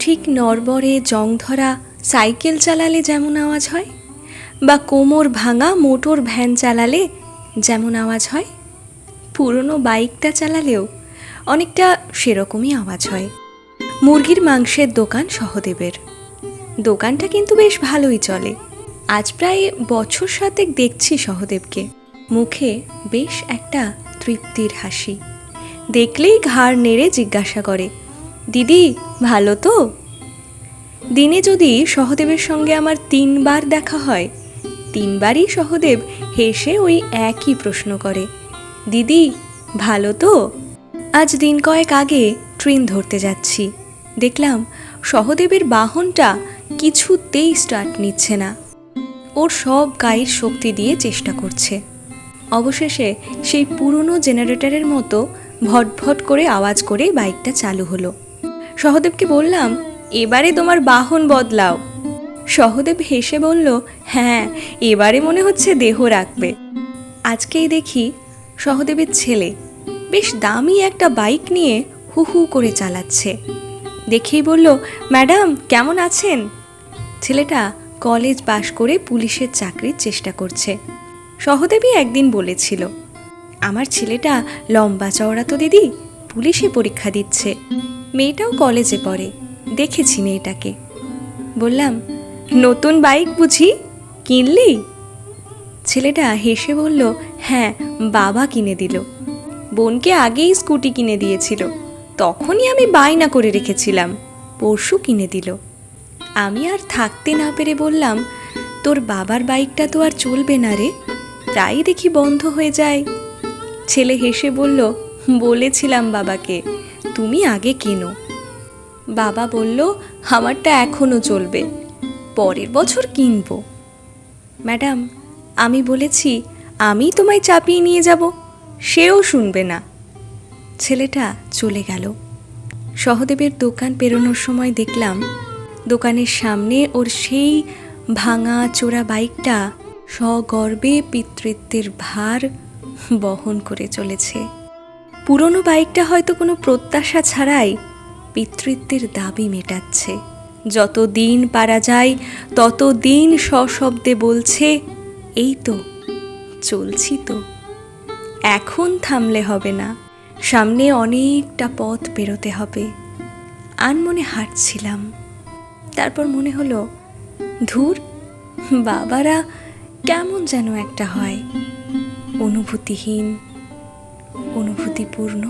ঠিক নরবরে জং ধরা সাইকেল চালালে যেমন আওয়াজ হয়, বা কোমর ভাঙা মোটর ভ্যান চালালে যেমন আওয়াজ হয়, পুরনো বাইকটা চালালেও অনেকটা সেরকমই আওয়াজ হয়। মুরগির মাংসের দোকান সহদেবের। দোকানটা কিন্তু বেশ ভালোই চলে। আজ প্রায় বছর সাতেক দেখছি সহদেবকে। মুখে বেশ একটা তৃপ্তির হাসি। দেখলেই ঘাড় নেড়ে জিজ্ঞাসা করে দিদি, ভালো তো? দিনে যদি সহদেবের সঙ্গে আমার তিনবার দেখা হয়, তিনবারই সহদেব হেসে ওই একই প্রশ্ন করে, দিদি, ভালো তো? আজ দিন কয়েক আগে ট্রেন ধরতে যাচ্ছি। দেখলাম সহদেবের বাহনটা কিছুতেই স্টার্ট নিচ্ছে না। ওর সব গায়ের শক্তি দিয়ে চেষ্টা করছে। অবশেষে সেই পুরনো জেনারেটরের মতো ভটভট করে আওয়াজ করে বাইকটা চালু হলো। সহদেবকে বললাম, এবারে তোমার বাহন বদলাও। সহদেব হেসে বলল হ্যাঁ এবারে মনে হচ্ছে দেহ রাখবে। আজকেই দেখি সহদেবের ছেলে বেশ দামি একটা বাইক নিয়ে হু হু করে চালাচ্ছে। দেখেই বলল, ম্যাডাম, কেমন আছেন? ছেলেটা কলেজ পাশ করে পুলিশের চাকরির চেষ্টা করছে। সহদেবই একদিন বলেছিল, আমার ছেলেটা লম্বা চওড়া তো দিদি পুলিশে পরীক্ষা দিচ্ছে। মেয়েটাও কলেজে পড়ে। দেখেছি মেয়েটাকে। বললাম, নতুন বাইক বুঝি? কিনলি? ছেলেটা হেসে বলল হ্যাঁ বাবা কিনে দিল। বোনকে আগেই স্কুটি কিনে দিয়েছিল। তখনই আমি বায়না করে রেখেছিলাম। পরশু কিনে দিল। আমি আর থাকতে না পেরে বললাম, তোর বাবার বাইকটা তো আর চলবে না রে। তাই দেখি বন্ধ হয়ে যায়। ছেলে হেসে বলল বলেছিলাম বাবাকে, তুমি আগে কেনো? বাবা বলল, আমারটা এখনও চলবে, পরের বছর কিনব। ম্যাডাম, আমি বলেছি, আমি তোমায় চাপিয়ে নিয়ে যাব, সেও শুনবে না। ছেলেটা চলে গেল। সহদেবের দোকান পেরোনোর সময় দেখলাম, দোকানের সামনে ওর সেই ভাঙা চোরা বাইকটা সগর্বে পিতৃত্বের ভার বহন করে চলেছে। পুরনো বাইকটা হয়তো কোনো প্রত্যাশা ছাড়াই পিতৃত্বের দাবি মেটাচ্ছে। যত দিন পারা যায়, তত দিন সশব্দে বলছে, এই তো, চলছি তো। এখন থামলে হবে না। সামনে অনেকটা পথ পেরোতে হবে। আনমনে হাঁটছিলাম। তারপর মনে হলো, ধুর, বাবারা, কেমন যেন একটা হয়। অনুভূতিহীন অনুভূতিপূর্ণ